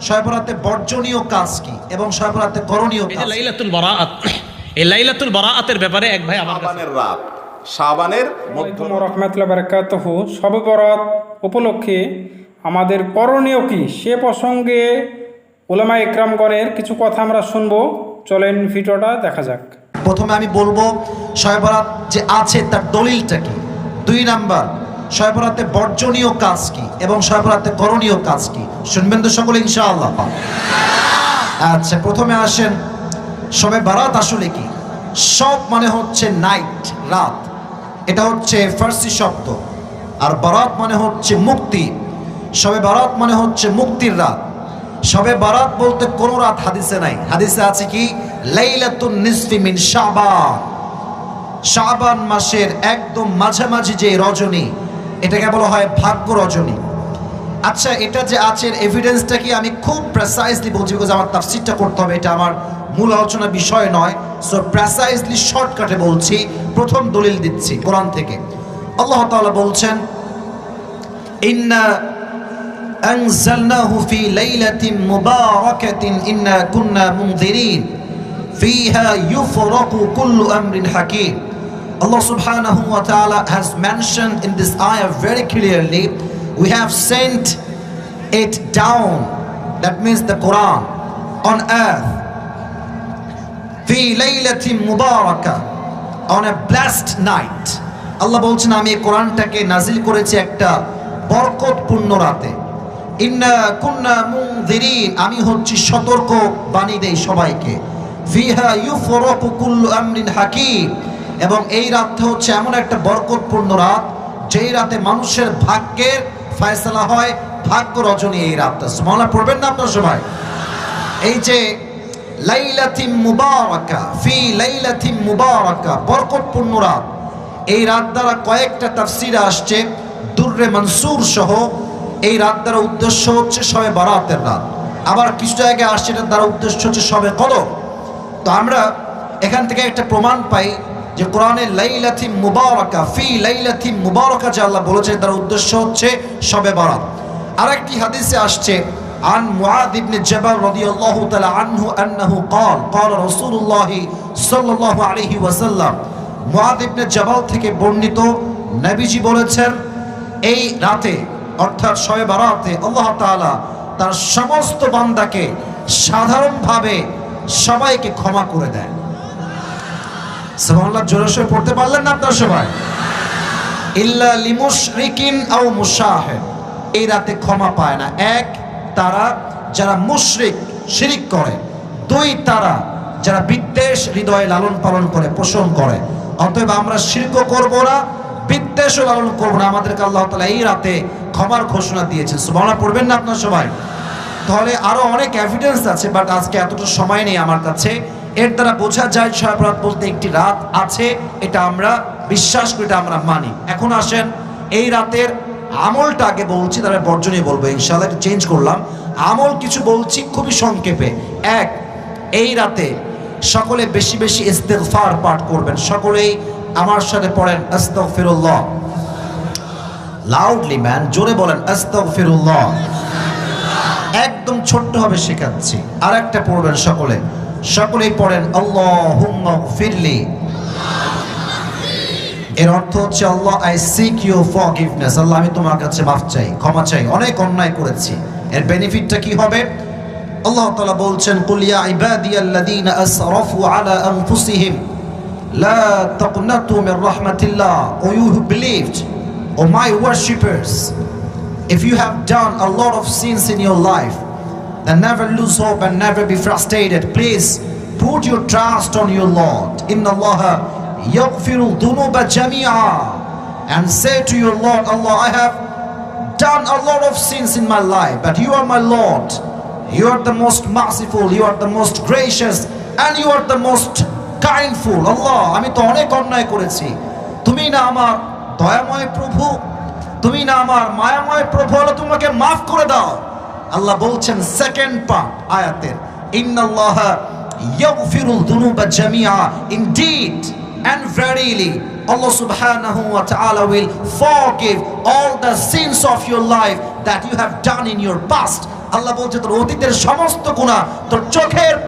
শবে বরাতে বর্জনীয় কাজ কি এবং শবে বরাতে করণীয় কাজ? লাইলাতুল বারাআত এই লাইলাতুল বারাআতের ব্যাপারে এক ভাই আমার কাছে শাবানের রাত শাবানের আসসালামাইকুম রহমতুল্লাহ বারকাতহ। সবে বরাত উপলক্ষে আমাদের করণীয় কি? সে প্রসঙ্গে ওলামা ইকরামগণের কিছু কথা আমরা শুনব। চলেন ভিডিওটা দেখা যাক। প্রথমে আমি বলব শবে বরাত যে আছে তার দলিলটা কি? দুই নাম্বার শবে বর্জনীয় কাজ কি এবং শবে করণীয় কাজ কি? শুনবেন তো সকলে, ইনশাআল্লাহ। আচ্ছা প্রথমে আসেন, সবে বারাত আসলে কি? সব মানে হচ্ছে নাইট, রাত। এটা হচ্ছে ফার্সি শব্দ। আর বারাত মানে হচ্ছে মুক্তি। সবে বারাত মানে হচ্ছে মুক্তির রাত। সবে বারাত বলতে কোনো রাত হাদিসে নাই। হাদিসে আছে কি? লাইলাতুন নিসফি মিন শাবান। শাবান মাসের একদম মাঝামাঝি যে রজনী এটাকে বলা হয় ভাগ্য রজনী আচ্ছা এটা যে আছে এভিডেন্সটা কি আমি খুব প্রেসাইজলি বলছি বিকজ আমার তাফসিরটা করতে হবে এটা আমার মূল আলোচনার বিষয় নয় সো প্রেসাইজলি শর্টকাটে বলছি প্রথম দলিল দিচ্ছি কোরআন থেকে আল্লাহ তাআলা বলছেন ইন্না أنزلناه في ليلة مباركة إنا كنا منذرين فيها يفرق كل أمر حكيم Allah subhanahu wa ta'ala has mentioned in this ayah very clearly we have sent it down that means the Quran on earth في ليلة مباركة on a blessed night আল্লাহ বলছেন আমি এই কোরআনটাকে নাজিল করেছি একটা বরকতপূর্ণ রাতে ইন্না কুন্না মুনযিরিন আমি হচ্ছি সতর্ক বাণী দেই সবাইকে ফিহা ইউফরাকু কুল্লু আমরিন হাকিম এবং এই রাতটা হচ্ছে এমন একটা বরকতপূর্ণ রাত, যেই রাতে মানুষের ভাগ্যের ফয়সালা হয়, ভাগ্য রজনী এই রাতটা। সুবহানাল্লাহ, পড়বেন না আপনার সবাই এই যে লাইলাতিম মুবারাকা, ফি লাইলাতিম মুবারাকা, বরকতপূর্ণ রাত। এই রাত দ্বারা কয়েকটা তাফসির আসছে, দুর্রে মনসুর সহ। এই রাত দ্বারা উদ্দেশ্য হচ্ছে সবে বারাতের রাত। আবার কিছু জায়গায় আসছে, এটার দ্বারা উদ্দেশ্য হচ্ছে সবে কদর। তো আমরা এখান থেকে একটা প্রমাণ পাই যে কোরআনে লাইলাথি মুবারকা ফি লাইলাথি মুবারকা যে আল্লাহ বলেছে তার উদ্দেশ্য হচ্ছে সবে বারাত আরেকটি হাদিসে আসছে عن معاذ بن جبل رضي الله تعالى عنه أنه قال قال رسول الله صلى الله عليه وسلم মুআদ ইবনে জাবাল থেকে বর্ণিত নবীজি বলেছেন এই রাতে অর্থাৎ শবে বারাতে আল্লাহ তাআলা তার সমস্ত বান্দাকে সাধারণভাবে সবাইকে ক্ষমা করে দেয় সুবহানাল্লাহ জোরে পড়তে পারলেন না আপনারা সবাই? ইল্লা লিমুশরিকিন আও মুশাহিদ। এই রাতে ক্ষমা পায় না। এক, তারা যারা মুশরিক, শিরিক করে। দুই, তারা যারা বিদ্বেষ, হৃদয়ে লালন পালন করে, পোষণ করে। অতএব আমরা শিরক করব না, বিদ্বেষও লালন করব না। আমাদেরকে আল্লাহ তাআলা এই রাতে ক্ষমার ঘোষণা দিয়েছেন। সুবহানাল্লাহ, পড়বেন না আপনারা সবাই? তাহলে আরও অনেক এভিডেন্স আছে বাট আজকে এতটা সময় নেই আমার কাছে। এর দ্বারা বোঝা যায় ছয় বলতে একটি রাত আছে, এটা আমরা বিশ্বাস করি, এটা আমরা মানি। এখন আসেন, এই রাতের আমলটা আগে বলছি, তারপরে বর্জনীয় বলব, ইনশাআল্লাহ একটু চেঞ্জ করলাম। আমল কিছু বলছি খুবই সংক্ষেপে। এক, এই রাতে সকলে বেশি বেশি ইস্তেগফার পাঠ করবেন। সকলেই আমার সাথে পড়েন, আস্তাগফিরুল্লাহ। লাউডলি ম্যান জোরে বলেন, আস্তাগফিরুল্লাহ। একদম ছোট্ট হবে শেখাচ্ছি। আর একটা পড়বেন সকলে। সকলেই পড়েন আল্লাহুম্মা ফিরলি এর অর্থ হচ্ছে Allah I seek you forgiveness আল্লাহ আমি তোমার কাছে মাফ চাই ক্ষমা চাই অনেক অন্যায় করেছি। এর বেনিফিটটা কি হবে? আল্লাহ তাআলা বলছেন কুল ইয়া আসরাফু আলা আনফুসিহিম লা তাকনাতু মির রাহমাতিল্লাহ O you who believed O my worshippers If you have done a lot of sins in your life, then never lose hope and never be frustrated. Please put your trust on your Lord. Inna Allah yaghfiru dhunuba jami'a. And say to your Lord, Allah, I have done a lot of sins in my life, but you are my Lord. You are the most merciful, you are the most gracious, and you are the most kindful. Allah, আমি তো অনেক অন্যায় করেছি তুমি না আমার দয়াময় প্রভু তুমি না আমার মায়াময় প্রভু তোমাকে মাফ করে দাও আল্লাহ বলছেন সেকেন্ড পার্ট আয়াতের ইন্নাল্লাহ ইয়াগফিরুল যুনুবা জামিআ indeed and verily Allah subhanahu wa ta'ala will forgive all the sins of your life that you have done in your past Allah বলছে তোর অতীতের সমস্ত গুণা তোর চোখের